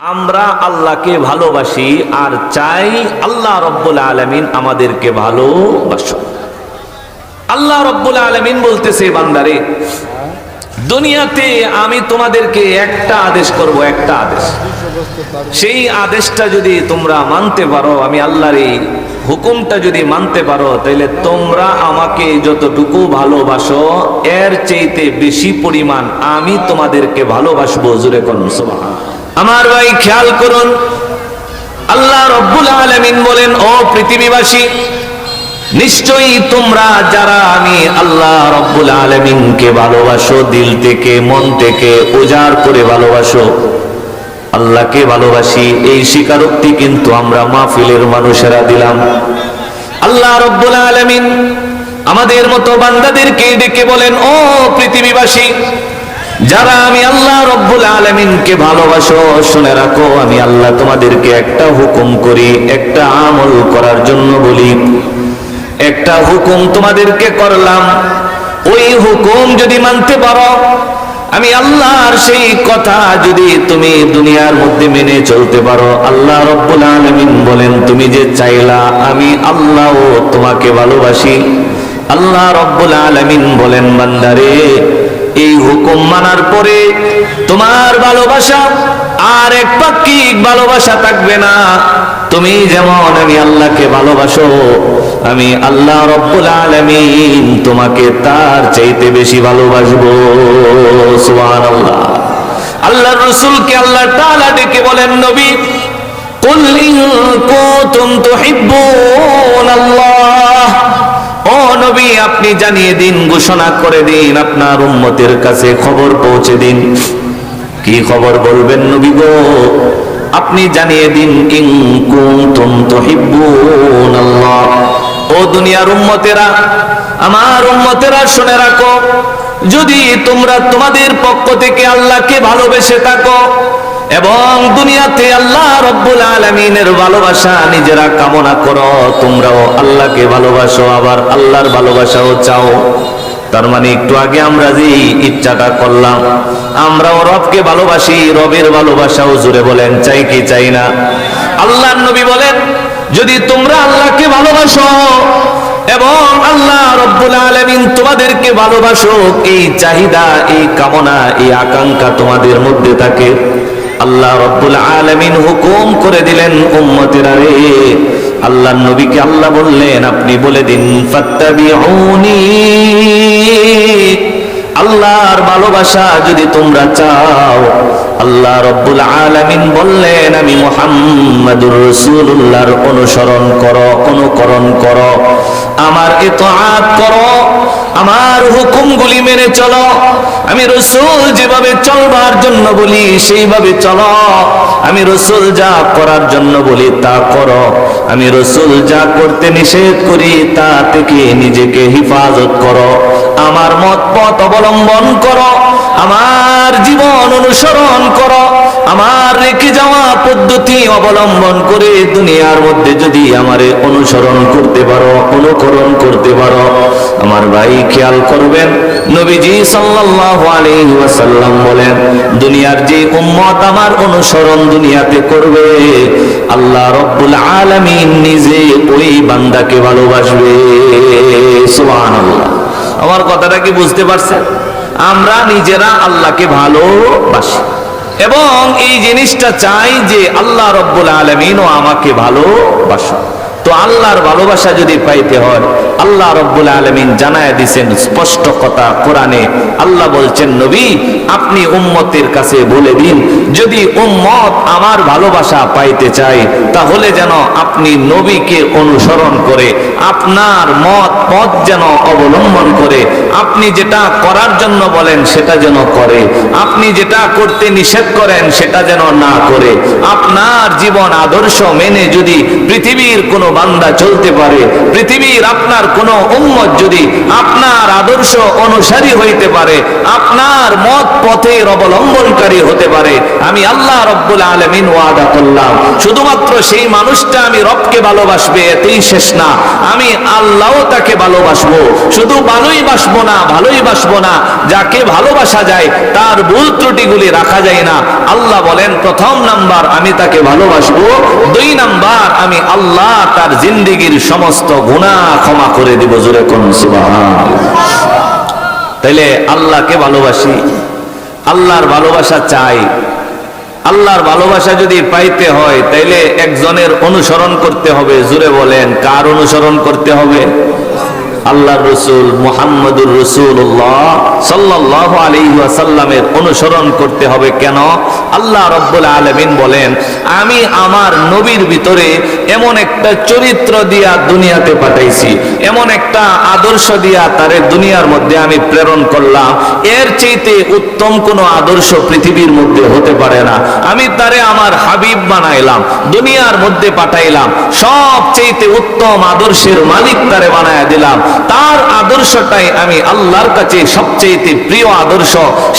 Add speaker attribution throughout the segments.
Speaker 1: আমরা আল্লাহকে ভালোবাসি আর চাই আল্লাহ রব্বুল আলমিন আমাদেরকে ভালোবাসো আল্লাহ রব্বুল আলমিন বলতেছে, বান্দারে, দুনিয়াতে আমি তোমাদেরকে একটা আদেশ করব, একটা আদেশ। সেই আদেশটা যদি তোমরা মানতে পারো, আমি আল্লাহর এই হুকুমটা যদি মানতে পারো, তাহলে তোমরা আমাকে যতটুকু ভালোবাসো, এর চেয়েতে বেশি পরিমাণ আমি তোমাদেরকে ভালোবাসবো। জুরে সুবহান। আমার ভাই, খেয়াল করুন। আল্লাহ রব্বুল আলামিন বলেন, ও পৃথিবীবাসী, নিশ্চয়ই তোমরা যারা আমি আল্লাহ রব্বুল আলমিনকে ভালোবাসো, দিল থেকে, মন থেকে, উজাড় করে ভালোবাসো, আল্লাহকে ভালোবাসি, এই স্বীকারোক্তি কিন্তু আমরা মাহফিলের মানুষেরা দিলাম। আল্লাহ রব্বুল আলমিন আমাদের মতো বান্দাদেরকে ডেকে বলেন, ও পৃথিবীবাসী যারা আমি আল্লাহ রব্বুল আলমিনকে ভালোবাসো, শুনে রাখো, আমি আল্লাহ তোমাদেরকে একটা হুকুম করি, একটা আমল করার জন্য বলি। একটা হুকুম তোমাদেরকে করলাম, ওই হুকুম যদি মানতে পারো, আমি আল্লাহর সেই কথা যদি তুমি দুনিয়ার মধ্যে মেনে চলতে পারো, আল্লাহ রব্বুল আলমিন বলেন, তুমি যে চাইলা, আমি আল্লাহ তোমাকে ভালোবাসি। আল্লাহ রব্বুল আলমিন বলেন, বান্দারে এই হুকুম মানার পরে তোমার ভালোবাসা আর এক পাক্ষিক ভালোবাসা থাকবে না তুমি যেমন আমি আল্লাহকে ভালোবাসো আমি আল্লাহ রব্বুল আলমিন তোমাকে তার চাইতে বেশি ভালোবাসবো সুবহান আল্লাহ আল্লাহ রসুলকে আল্লাহ তাআলা ডেকে বলেন নবী قل إن كنتم تحبون الله ও নবী আপনি জানিয়ে দিন, ঘোষণা করে দিন, আপনার উম্মতের কাছে খবর পৌঁছে দিন। কি খবর বলবেন নবী গো? আপনি জানিয়ে দিন ও দুনিয়ার উম্মতেরা, আমার উম্মতেরা শুনে রাখো, যদি তোমরা তোমাদের পক্ষ থেকে আল্লাহকে ভালোবেসে থাকো এবং দুনিয়াতে আল্লাহ রব্বুল আলমিনের ভালোবাসা নিজেরা কামনা করো, তোমরাও আল্লাহকে ভালোবাসো, আবার আল্লাহর ভালোবাসাও চাও। তার মানে একটু আগে আমরা যে ইচ্ছাটা করলাম, আমরাও রবকে ভালোবাসি, রবের ভালোবাসাও জুড়ে বলেন, চাই কি চাই না? আল্লাহ নবী বলেন, যদি তোমরা আল্লাহকে ভালোবাসো এবং আল্লাহ রব্বুল আলমিন তোমাদেরকে ভালোবাসো এই চাহিদা, এই কামনা, এই আকাঙ্ক্ষা তোমাদের মধ্যে থাকে। আল্লাহ রব্বুল আলমিন হুকুম করে দিলেন উম্মতেরা রে আল্লাহ নবীকে আল্লাহ বললেন, আপনি বলে দিন, ফাত্তাবিউনি। আল্লাহর ভালোবাসা যদি তোমরা চাও, আল্লাহ রব্বুল আলামিন বললেন, আমি মুহাম্মাদুর রাসূলুল্লাহর অনুসরণ করো, অনুকরণ করো, আমার ইতআত করো, আমার হুকুমগুলি মেনে চলো, আমি রসুল যেভাবে চলবার জন্য বলি সেইভাবে চলো, আমি রসুল যা করার জন্য বলি তা করো, আমি রসুল যা করতে নিষেধ করি তা থেকে নিজেকে হেফাজত করো। আমার মত পথ অবলম্বন করো, আমার জীবন অনুসরণ করো, আমার রেখে যাওয়া পদ্ধতি অবলম্বন করে দুনিয়ার মধ্যে যদি আমারে অনুসরণ করতে পারো, অনুকরণ করতে পারো, আমার ভাই খেয়াল করবেন, নবীজি সাল্লাল্লাহু আলাইহি ওয়াসাল্লাম বলেন, দুনিয়ার যে উম্মত আমার অনুসরণ দুনিয়াতে করবে, আল্লাহ রব্বুল আলামিন নিজে ওই বান্দাকে ভালোবাসবে, সুবহানাল্লাহ। আমার কথাটা কি বুঝতে পারছেন? আমরা নিজেরা আল্লাহকে ভালোবাসি। এবং এই জিনিসটা চাই যে আল্লাহ রব্বুল আলমিনও আমাকে ভালোবাসো তো আল্লাহর ভালোবাসা যদি পাইতে হয়, আল্লাহ রব্বুল আলমিন জানায় দিছেন স্পষ্ট কথা কোরআনে। আল্লাহ বলছেন, নবী, আপনি উম্মতের কাছে বলে দিন, যদি উম্মত আমার ভালোবাসা পাইতে চায়, তাহলে যেন আপনি নবীকে অনুসরণ করে, আপনার মত, পথ যেন অবলম্বন করে। আপনি যেটা করার জন্য বলেন, সেটা যেন করে। আপনি যেটা করতে নিষেধ করেন, সেটা যেন না করে। আপনার জীবন আদর্শ মেনে যদি পৃথিবীর কোনো বান্দা চলতে পারে, পৃথিবীর আপনার কোন উম্মত যদি আপনার আদর্শ অনুসারী হইতে পারে, আপনার মত পথের অবলম্বনকারী হতে পারে, আমি আল্লাহ রব্বুল আলমিন ওয়াদা করলাম। শুধুমাত্র সেই মানুষটা আমি রবকে ভালোবাসবে এতেই শেষ না, আমি আল্লাহ তাকে ভালোবাসবো। শুধু ভালোই বাসবো না, ভালোই বাসবো না, যাকে ভালোবাসা যায়, তার ভুল ত্রুটিগুলি রাখা যায় না। আল্লাহ বলেন, প্রথম নাম্বার আমি তাকে ভালোবাসবো, দুই নাম্বার আমি আল্লাহ তার জিন্দিগির সমস্ত গুণা ক্ষমা করে দিব, জোরে কোন তাইলে আল্লাহকে ভালোবাসি, আল্লাহর ভালোবাসা চাই। আল্লাহর ভালোবাসা যদি পাইতে হয়, তাইলে একজনের অনুসরণ করতে হবে জুড়ে বলেন, কার অনুসরণ করতে হবে? আল্লাহর রসুল, মুহাম্মদুর রসুল্লাহ সাল্লাহ আলী ওয়াসাল্লামের অনুসরণ করতে হবে। কেন? আল্লাহ রব্বুল আলমিন বলেন, আমি আমার নবীর ভিতরে এমন একটা চরিত্র দিয়া দুনিয়াতে পাঠাইছি, এমন একটা আদর্শ দিয়া তারে দুনিয়ার মধ্যে আমি প্রেরণ করলাম। এর চাইতে উত্তম কোনো আদর্শ পৃথিবীর মধ্যে হতে পারে না। আমি তারে আমার হাবিব বানাইলাম, দুনিয়ার মধ্যে পাঠাইলাম। সব চাইতে উত্তম আদর্শের মালিক তারে বানায় দিলাম। তার আদর্শটাই আমি আল্লাহর কাছে সবচেয়ে প্রিয় আদর্শ।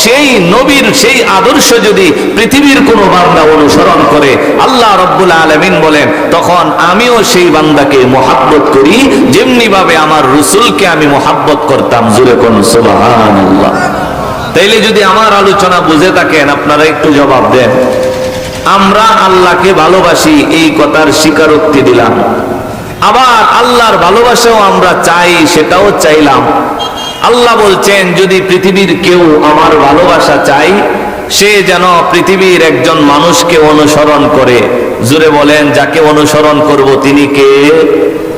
Speaker 1: সেই নবীর সেই আদর্শ যদি পৃথিবীর কোনো বান্দা অনুসরণ করে আল্লাহ রব্বুল আলমিন বলেন, তখন আমিও সেই বান্দাকে মোহাব্বত করি যেমনি ভাবে আমার রসুলকে আমি মোহাব্বত করতাম। জুড়ে কোন সুবাহান তাইলে যদি আমার আলোচনা বুঝে থাকেন, আপনারা একটু জবাব দেন। আমরা আল্লাহকে ভালোবাসি, এই কথার স্বীকারোক্তি দিলাম। আবার আল্লাহর ভালোবাসাও আমরা চাই, সেটাও চাইলাম। আল্লাহ বলছেন, যদি পৃথিবীর কেউ আমার ভালোবাসা চাই সে যেন পৃথিবীর একজন মানুষকে অনুসরণ করে। জুড়ে বলেন, যাকে অনুসরণ করব তিনি কে?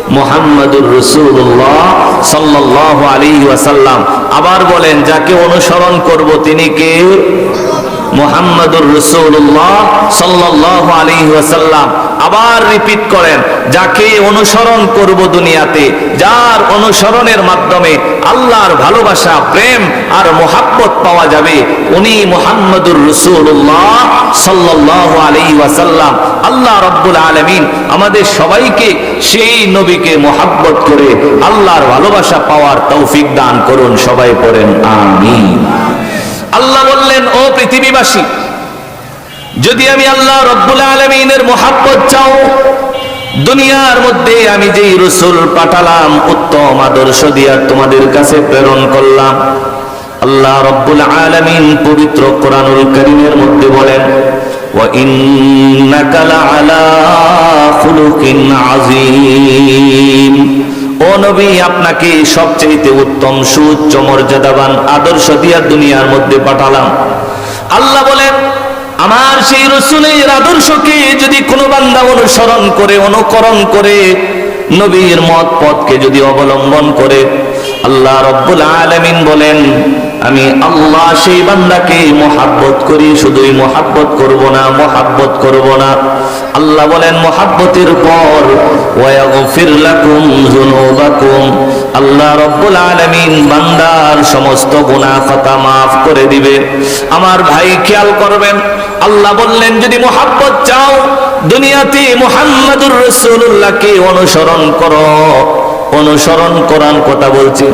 Speaker 1: মোহাম্মদুর রসুল্লাহ সাল্লাহ আলী ওয়াসাল্লাম। আবার বলেন, যাকে অনুসরণ করব তিনি কে? মোহাম্মদুর রসুল্লাহ সাল্লাহ আলী ওয়াসাল্লাম আবার রিপিট করেন, যাকে অনুসরণ করব দুনিয়াতে, যার অনুসরণের মাধ্যমে আল্লাহর ভালোবাসা, প্রেম আর মোহাব্বত পাওয়া যাবে, উনি মোহাম্মদুর রসুল্লাহ সাল্লাহ আলী ওয়াসাল্লাম। আল্লাহ রব্বুল আলমিন আমাদের সবাইকে সেই নবীকে মোহাব্বত করে আল্লাহর ভালোবাসা পাওয়ার তৌফিক দান করুন, সবাই পড়েন, আমিন। আল্লাহ বললেন ও পৃথিবীবাসী যদি আমি আল্লাহ রব্বুল আলমিনের মোহাব্বত চাও দুনিয়ার মধ্যে আমি যেই রসুল পাঠালাম উত্তম আদর্শ দিয়া তোমাদের কাছে প্রেরণ করলাম আল্লাহ রব্বুল আলমিন পবিত্র কোরআনুল করিমের মধ্যে বলেন وَإِنَّكَ لَعَلَى خُلُقٍ عَظِيمٍ ও নবী, আপনাকে সবচেয়ে উত্তম, সুউচ্চ, মর্যাদাবান, আদর্শ দিয়া দুনিয়ার মধ্যে পাঠালাম। আল্লাহ বলেন, আমার সেই রসুলের আদর্শকে যদি কোনো বান্দা অনুসরণ করে, অনুকরণ করে, নবীর মত পথকে যদি অবলম্বন করে, আল্লাহ রব্বুল আলমিন বলেন আমি আল্লাহ সেই বান্দাকে মোহাব্বত করি, শুধুই মোহাব্বত করব না, মোহাব্বত করব না। আল্লাহ বলেন, মোহাব্বতের পর আল্লাহ রব্বুল আলামিন বান্দার সমস্ত গুনাহ খাতা maaf করে দিবে। আমার ভাই খেয়াল করবেন, আল্লাহ বললেন, যদি মোহাব্বত চাও, দুনিয়াতে মুহাম্মাদুর রাসূলুল্লাহকে অনুসরণ করো। অনুসরণ করার কথা বলছি।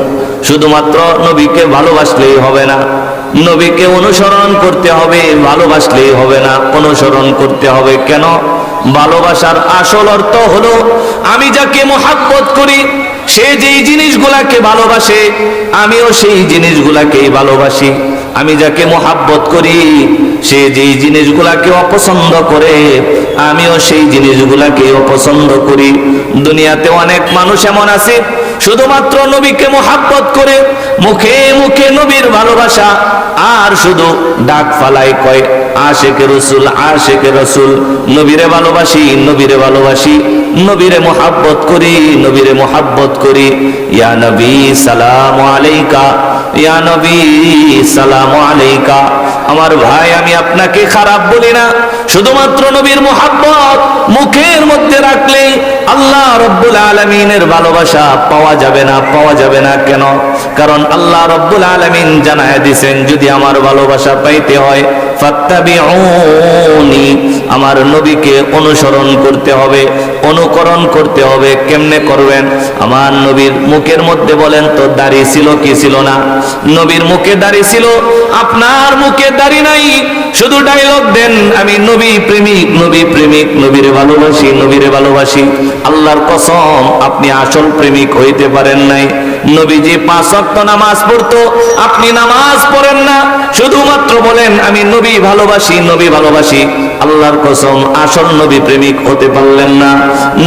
Speaker 1: শুধুমাত্র নবীকে ভালোবাসলেই হবে না। নবীকে অনুসরণ করতে হবে, ভালোবাসলেই হবে না। অনুসরণ করতে হবে কেন? ভালোবাসার আসল অর্থ হলো, আমি যাকে মোহাব্বত করি, সে যেই জিনিসগুলাকে ভালোবাসে, আমিও সেই জিনিসগুলাকেই ভালোবাসি। আমি যাকে মোহাব্বত করি, সে যেই জিনিসগুলাকে অপছন্দ করে, আমিও সেই জিনিসগুলাকে অপছন্দ করি। দুনিয়াতে অনেক মানুষ এমন আছে শুধুমাত্র নবীকে মোহাব্বত করে মুখে মুখে নবীর ভালোবাসা, আর শুধু ডাক ফালাই কয়, আশেকে রসুল আশেকে রসুল, নবীরে ভালোবাসি নবীরে ভালোবাসি, নবীরে মোহাব্বত করি, নবীরে মোহাব্বত করি। ইয়া নবী, সালাম আলাইকা, ইয়া নবী, সালাম আলাইকা। আমার ভাই, আমি আপনাকে খারাপ বলি না, শুধুমাত্র নবীর মোহাব্বত মুখের মধ্যে রাখলে আল্লাহ রব্বুল আলমিনের ভালোবাসা পাওয়া যাবে না, পাওয়া যাবে না। কেন? কারণ আল্লাহ রব্বুল আলমিন জানায় দিছেন, যদি আমার ভালোবাসা পাইতে হয় ফাত্তাবি আমার নবীকে অনুসরণ করতে হবে। অনুকরণ করতে হবে, কেমনে করবেন? আমার নবীর মুখের মধ্যে বলেন তো দাড়ি ছিল কি ছিল না? নবীর মুখে দাড়ি ছিল, আপনার মুখে দাড়ি নাই। শুধু ডায়লগ দেন, আমি নবী প্রেমিক নবী প্রেমিক, নবীরে ভালোবাসি নবীরে ভালোবাসি। আল্লাহর কসম, আপনি আসল প্রেমিক হইতে পারেন নাই। নবীজি পাঁচ ওয়াক্ত নামাজ পড়তো। আপনি নামাজ পড়েন না। শুধুমাত্র বলেন, আমি নবী ভালোবাসি নবী ভালোবাসি। আল্লাহর কসম, আসল নবী প্রেমিক হতে পারলেন না।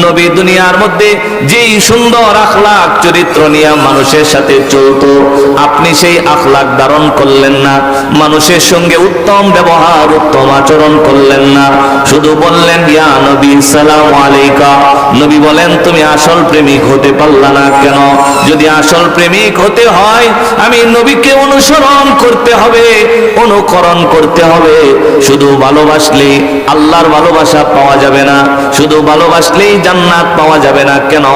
Speaker 1: নবী দুনিয়ার মধ্যে যেই সুন্দর আখলাক, চরিত্র নিয়ে মানুষের সাথে চলতো, আপনি সেই আখলাক ধারণ করলেন না। মানুষের সঙ্গে উত্তম ব্যবহার, উত্তম আচরণ করলেন না। শুধু বললেন, ইয়া নবী, সালাম আলাইকা। নবী বলেন, তুমি আসল প্রেমিক হতে পারলা না কেন? যদি আসল প্রেমিক হতে হয়। আমি নবীকে অনুসরণ করতে হবে, অনুকরণ করতে হবে। শুধু ভালোবাসলেই আল্লাহর ভালোবাসা পাওয়া যাবে না, শুধু ভালোবাসলেই জান্নাত পাওয়া যাবে না কেন?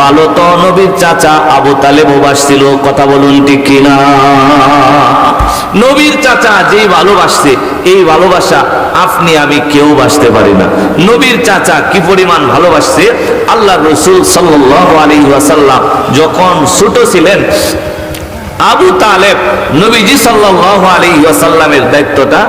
Speaker 1: ভালো তো নবীর চাচা আবু তালেবও বাসছিল, কথা বলুন ঠিক কিনা? নবীর চাচা যেই ভালোবাসছে, এই ভালোবাসা আপনি, আমি কেউ বাসতে পারি না। নবীর চাচা কি পরিমাণ ভালোবাসছে? আল্লাহ রসুল সাল্লাহ আলী ওয়াসাল্লাম যখন ছোট ছিলেন, আবু তালেব নবীজি সাল্লাহ আলী ওয়াসাল্লামের দায়িত্বটা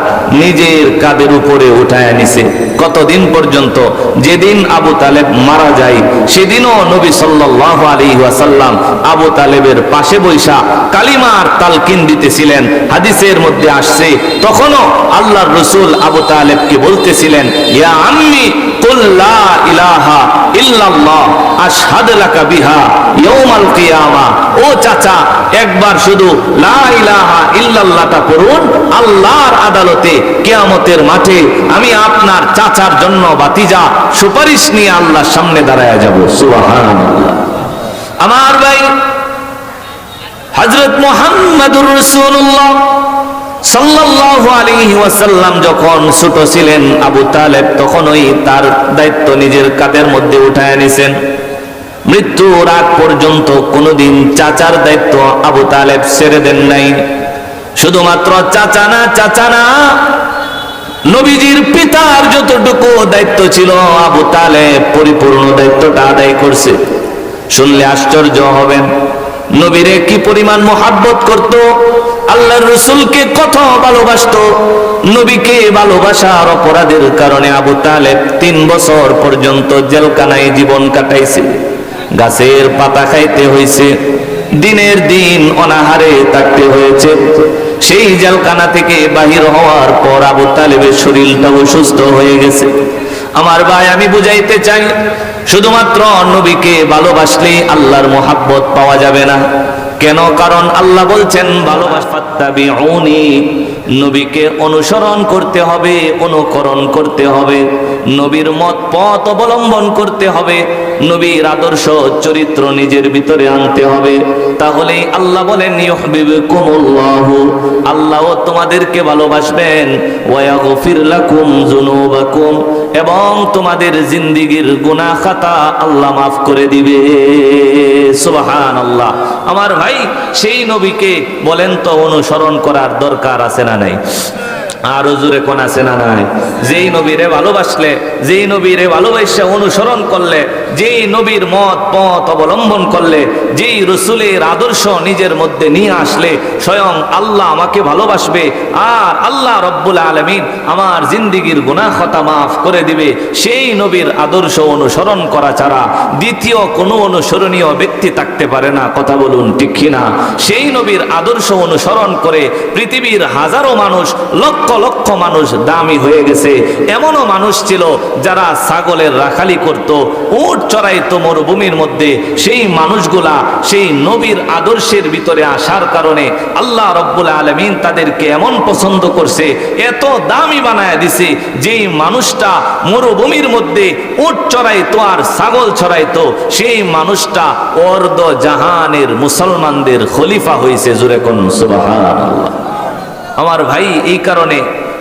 Speaker 1: নিজের কাদের উপরে উঠায় নিছে। কতদিন পর্যন্ত যেদিন আবু তালেব মারা যায়, সেদিনও নবী সাল্লাল্লাহু আলাইহি ওয়াসাল্লাম আবু তালেবের পাশে বৈশা কালিমার তালকিন দিতেছিলেন। হাদিসের মধ্যে আসছে, তখনও আল্লাহর রসুল আবু তালেবকে বলতেছিলেন, ইয়া আম্মি চাচা আমি আপনার চাচার জন্য বাতিজা সুপারিশ নিয়ে আল্লাহর সামনে দাঁড়ায় যাব। আমার ভাই হযরত মুহাম্মাদুর তালেব তখনই তার দায়িত্ব নিজের মধ্যে উঠায় মৃত্যুর আগ পর্যন্ত কোনোদিন চাচার দায়িত্ব আবু তালেব ছেড়ে দেন নাই। শুধুমাত্র চাচা না চাচা না নবীজির পিতার যতটুকু দায়িত্ব ছিল, আবু তালেব পরিপূর্ণ দায়িত্বটা আদায় করছে। শুনলে আশ্চর্য হবেন, নবীরে কি পরিমাণ মোহাব্বত করত? আল্লাহর রসুলকে কত ভালোবাসতো? নবীকে ভালোবাসার অপরাধের কারণে আবু তালেব তিন বছর পর্যন্ত জেলখানায় জীবন কাটাইছে। গাছের পাতা খাইতে হয়েছে দিনের দিন অনাহারে থাকতে হয়েছে। সেই জেলখানা থেকে বাহির হওয়ার পর আবু তালেবের শরীরটাও অসুস্থ হয়ে গেছে। আমার ভাই, আমি বুঝাইতে চাই, শুধুমাত্র নবীকে ভালোবাসলে আল্লাহর মোহাব্বত পাওয়া যাবে না। কেন? কারণ আল্লাহ বলছেন ভালোবাসাত্তাবিউনি নবীকে অনুসরণ করতে হবে, অনুকরণ করতে হবে, নবীর মত পথ অবলম্বন করতে হবে, নবীর আদর্শ চরিত্র নিজের ভিতরে আনতে হবে। তাহলেই আল্লাহ বলেন আল্লাহ তোমাদেরকে ভালোবাসবেন। এবং তোমাদের জিন্দিগির গুনাহ খাতা আল্লাহ মাফ করে দিবে। সুবাহান আল্লাহ আমার ভাই, সেই নবীকে বলেন তো, অনুসরণ করার দরকার আছে না নাই আরও জোরে কোন আছে না নাই? যেই নবীরে ভালোবাসলে, যেই নবীরে ভালোবাসে অনুসরণ করলে, যেই নবীর মত, পথ অবলম্বন করলে, যেই রসুলের আদর্শ নিজের মধ্যে নিয়ে আসলে, স্বয়ং আল্লাহ আমাকে ভালোবাসবে আর আল্লাহ রব্বুল আলমিন আমার জিন্দিগির গুনাহতা মাফ করে দিবে। সেই নবীর আদর্শ অনুসরণ করা ছাড়া দ্বিতীয় কোনো অনুসরণীয় ব্যক্তি থাকতে পারে না। কথা বলুন ঠিক কিনা? সেই নবীর আদর্শ অনুসরণ করে পৃথিবীর হাজারো মানুষ লক্ষ লক্ষ মানুষ দামি হয়ে গেছে। এমনও মানুষ ছিল যারা ছাগলের রাখালি করত, উট চড়াইতো মরুভূমির মধ্যে। সেই মানুষগুলা সেই নবীর আদর্শের ভিতরে আসার কারণে আল্লাহ রব্বুল আলমিন তাদেরকে এমন পছন্দ করছে, এত দামি বানায় দিছে, যেই মানুষটা মরুভূমির মধ্যে উট চড়াইতো আর ছাগল ছড়াইতো সেই মানুষটা অর্ধ জাহানের মুসলমানদের খলিফা হয়েছে জুরে কোন সুবহানাল্লাহ। আমার ভাই এই কারণে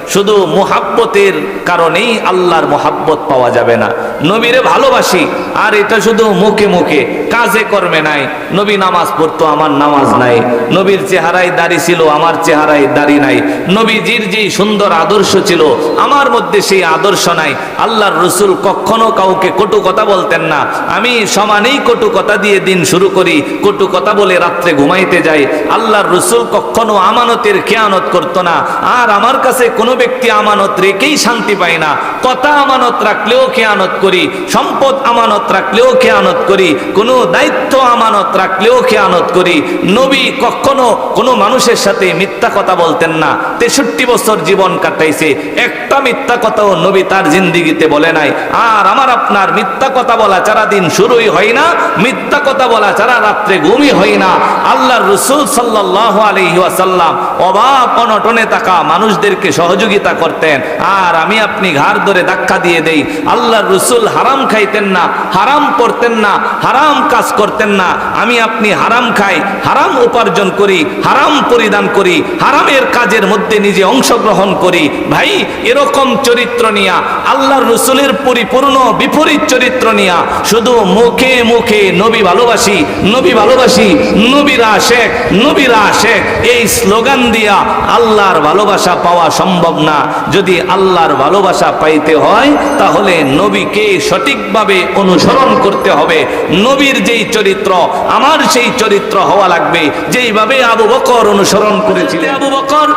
Speaker 1: শুধু মোহাব্বতের কারণেই আল্লাহর মোহাব্বত পাওয়া যাবে না। নবীরে ভালোবাসি, আর এটা শুধু মুখে মুখে, কাজে কর্মে নাই। নবী নামাজ পড়তো, আমার নামাজ নাই। নবীর চেহারায় দাড়ি ছিল, আমার চেহারায় দাড়ি নাই। নবীজির যেই সুন্দর আদর্শ ছিল, আমার মধ্যে সেই আদর্শ নাই। আল্লাহর রসুল কখনো কাউকে কটু কথা বলতেন না। আমি সমানেই কটু কথা দিয়ে দিন শুরু করি, কটু কথা বলে রাত্রে ঘুমাইতে যাই। আল্লাহর রসুল কখনো আমানতের খেয়ানত করতো না। আর আমার কাছে কোনো ব্যক্তি আমানত রেখেই শান্তি পায় না। কথা আমানত রাখলেও খেয়ানত করি, সম্পদ আমানত রাখলেও খেয়ানত করি, কোনো দায়িত্ব আমানত রাখলেও খেয়ানত করি। নবী কখনো কোনো মানুষের সাথে মিথ্যা কথা বলতেন না। তেষট্টি বছর জীবন কাটাইছে, একটা মিথ্যা কথাও নবী তার জিন্দিগিতে বলে নাই। আর আমার আপনার মিথ্যা কথা বলা ছাড়া দিন শুরুই হয় না, মিথ্যা কথা বলা ছাড়া রাত্রে ঘুমই হয় না। আল্লাহ রসুল সাল্লাহ আলহি ওয়াসাল্লাম অভাব অনটনে থাকা মানুষদেরকে সহযোগিতা করতেন। আর আমি আপনি ঘাড় ধরে ধাক্কা দিয়ে দেই, আল্লাহর রসুল হারাম খাইতেন না, হারাম পড়তেন না, হারাম কাজ করতেন না। আমি আপনি হারাম খাই, হারাম উপার্জন করি, হারাম পরিধান করি, হারামের কাজের মধ্যে নিজে অংশগ্রহণ করি। ভাই, এরকম চরিত্র নিয়া, আল্লাহর রসুলের পরিপূর্ণ বিপরীত চরিত্র নিয়া, শুধু মুখে মুখে নবী ভালোবাসি নবী ভালোবাসি, নবীরা শেখ নবীরা শেখ, এই স্লোগান দিয়া আল্লাহর ভালোবাসা পাওয়া সম্ভব না। যদি আল্লাহর ভালোবাসা পাইতে হয়, তাহলে নবীকে সঠিকভাবে অনুসরণ করতে হবে। নবীর যেই চরিত্র, আমার সেই চরিত্র হওয়া লাগবে। যেইভাবে আবু বকর অনুসরণ করেছিলেন। আবু বকর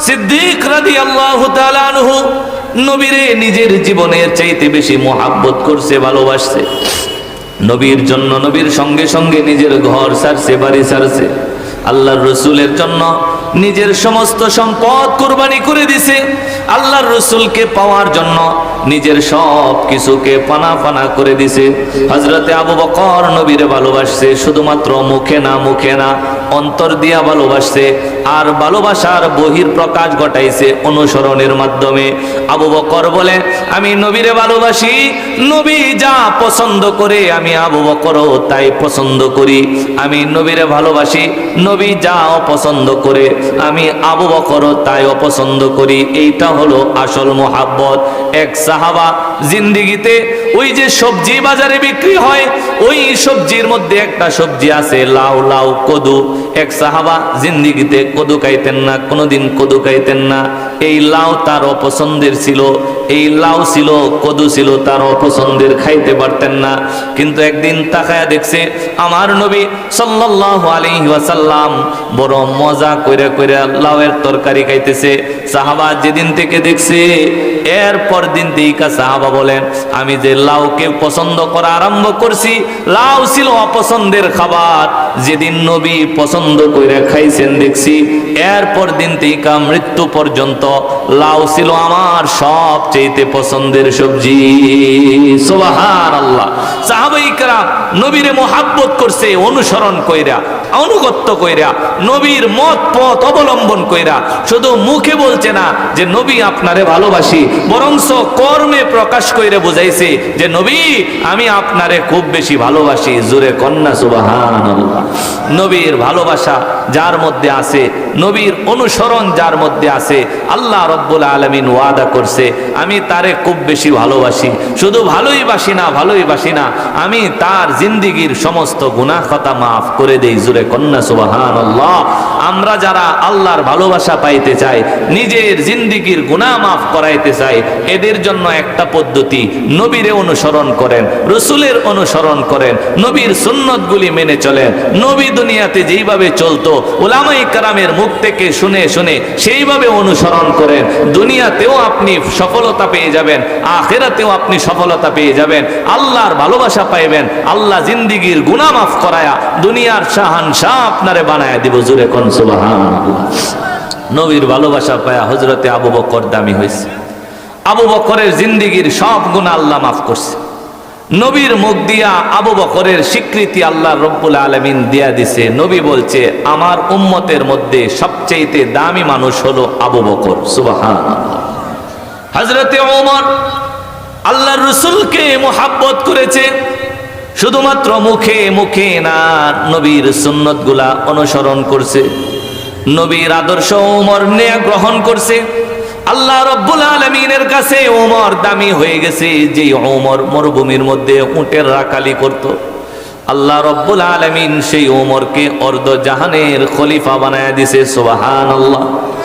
Speaker 1: সিদ্দিক রাদি আল্লাহ তালানহু নবীরে নিজের জীবনের চাইতে বেশি মোহাব্বত করছে, ভালোবাসছে। নবীর জন্য নবীর সঙ্গে সঙ্গে নিজের ঘর সারছে, বাড়ি সারছে। আল্লাহর রসুলের জন্য নিজের সমস্ত সম্পদ কোরবানি করে দিছে। আল্লাহর রসুলকে পাওয়ার জন্য নিজের সব কিছুকে পানা পানা করে দিছে। হজরতে আবু বকর নবীরে ভালোবাসছে, শুধুমাত্র মুখে না মুখে না, অন্তর দিয়া ভালোবাসছে, আর ভালোবাসার বহির প্রকাশ ঘটাইছে অনুসরণের মাধ্যমে। আবু বকর বলে, আমি নবীরে ভালোবাসি, নবী যা পছন্দ করে আমি আবু বকরও তাই পছন্দ করি। আমি নবীরে ভালোবাসি, নবী যা অপছন্দ করে, আমি আবু বকরও তাই অপছন্দ করি। এইটা হলো আসল মোহাব্বত। এক সাহাবা জিন্দিগিতে ওই যে সবজি বাজারে বিক্রি হয়, ওই সবজির মধ্যে একটা সবজি আছে, লাউ লাউ, কদু। এক সাহাবা জিন্দিগিতে কদু খাইতেন না, কোনোদিন কদু খাইতেন না। এই লাউ তার অপছন্দের ছিল, এই লাউ ছিল, কদু ছিল, তার অপছন্দের খাইতে পারতেন না। কিন্তু একদিন তাকায়া দেখছে, আমার নবী সাল্লাল্লাহু আলাইহি ওয়াসাল্লাম বড় মজা কইরা কইরা লাউয়ের তরকারি খাইতেছে। সাহাবা যেদিন থেকে দেখছে, এরপর দিন দিকা সাহাবা বলেন, আমি যে লাউকে পছন্দ করা আরম্ভ করছি, লাউ ছিল অপছন্দের খাবার। যেদিন নবী পছন্দ করে খাইছেন দেখছি, এরপর দিন মৃত্যু পর্যন্ত লাউ ছিল আমার সবচেয়ে পছন্দের সবজি। করছে, অনুসরণ কইরা অনুগত্য কইরা, নবীর মত পথ অবলম্বন কইরা। শুধু মুখে বলছে না যে, নবী আপনারে ভালোবাসি, বরংস কর্মে প্রকাশ কইরে বুঝাইছে যে, নবী, আমি আপনারে খুব বেশি ভালোবাসি। জোরে কন্যা সুবাহান নবীর ভালোবাসা যার মধ্যে আছে, নবীর অনুসরণ যার মধ্যে আছে, আল্লাহ রব্বুল আলমিন ওয়াদা করছে, আমি তারে খুব বেশি ভালোবাসি। শুধু ভালোই বাসি না, ভালোই বাসি না, আমি তার জিন্দিগির সমস্ত কথা মাফ করে দেই, জুরে কন্যা সুবাহান আল্লাহ আমরা যারা আল্লাহর ভালোবাসা পাইতে চাই, নিজের জিন্দিগির গুনাহ মাফ করাইতে চাই, এদের জন্য একটা পদ্ধতি। নবীরে অনুসরণ করেন, রসুলের অনুসরণ করেন, নবীর সুন্নতগুলি মেনে চলেন। নবী দুনিয়াতে যেইভাবে চলতো, ওলামাই কারামের মুখ থেকে শুনে শুনে সেইভাবে অনুসরণ করেন। দুনিয়াতেও আপনি সফলতা পেয়ে যাবেন, আখেরাতেও আপনি সফলতা পেয়ে যাবেন। আল্লাহর ভালোবাসা পাইবেন, আল্লাহ জিন্দিগির গুনাহ মাফ করায়া দুনিয়ার শাহান শাহ আপনারে বানায় দিব, জুরে কোন সুবাহান নবীর ভালোবাসা পায়া হজরতে আবু বকর দামি হয়েছে আবু বকরের জিন্দিগির সব গুণ আল্লাহ মাফ করছে। নবীর মুখ দিয়া আবু বকরের স্বীকৃতি আল্লাহ রব্বুল আলমিন দিয়া দিছে। নবী বলছে, আমার উম্মতের মধ্যে সবচেয়ে দামি মানুষ হলো আবু বকর। সুবাহান হজরতে ওমর আল্লাহ রসুলকে মোহাব্বত করেছে। শুধুমাত্র মুখে মুখে না, নবীর সুন্নতগুলা অনুসরণ করছে। নবীর আদর্শ ওমর নিয়ে গ্রহণ করছে। আল্লাহ রব্বুল আলমিনের কাছে ওমর দামি হয়ে গেছে যে ওমর মরুভূমির মধ্যে উঁটের রাখালি করত। আল্লাহ রব্বুল আলমিন সেই ওমরকে অর্ধ জাহানের খলিফা বানায় দিছে সোবাহান আল্লাহ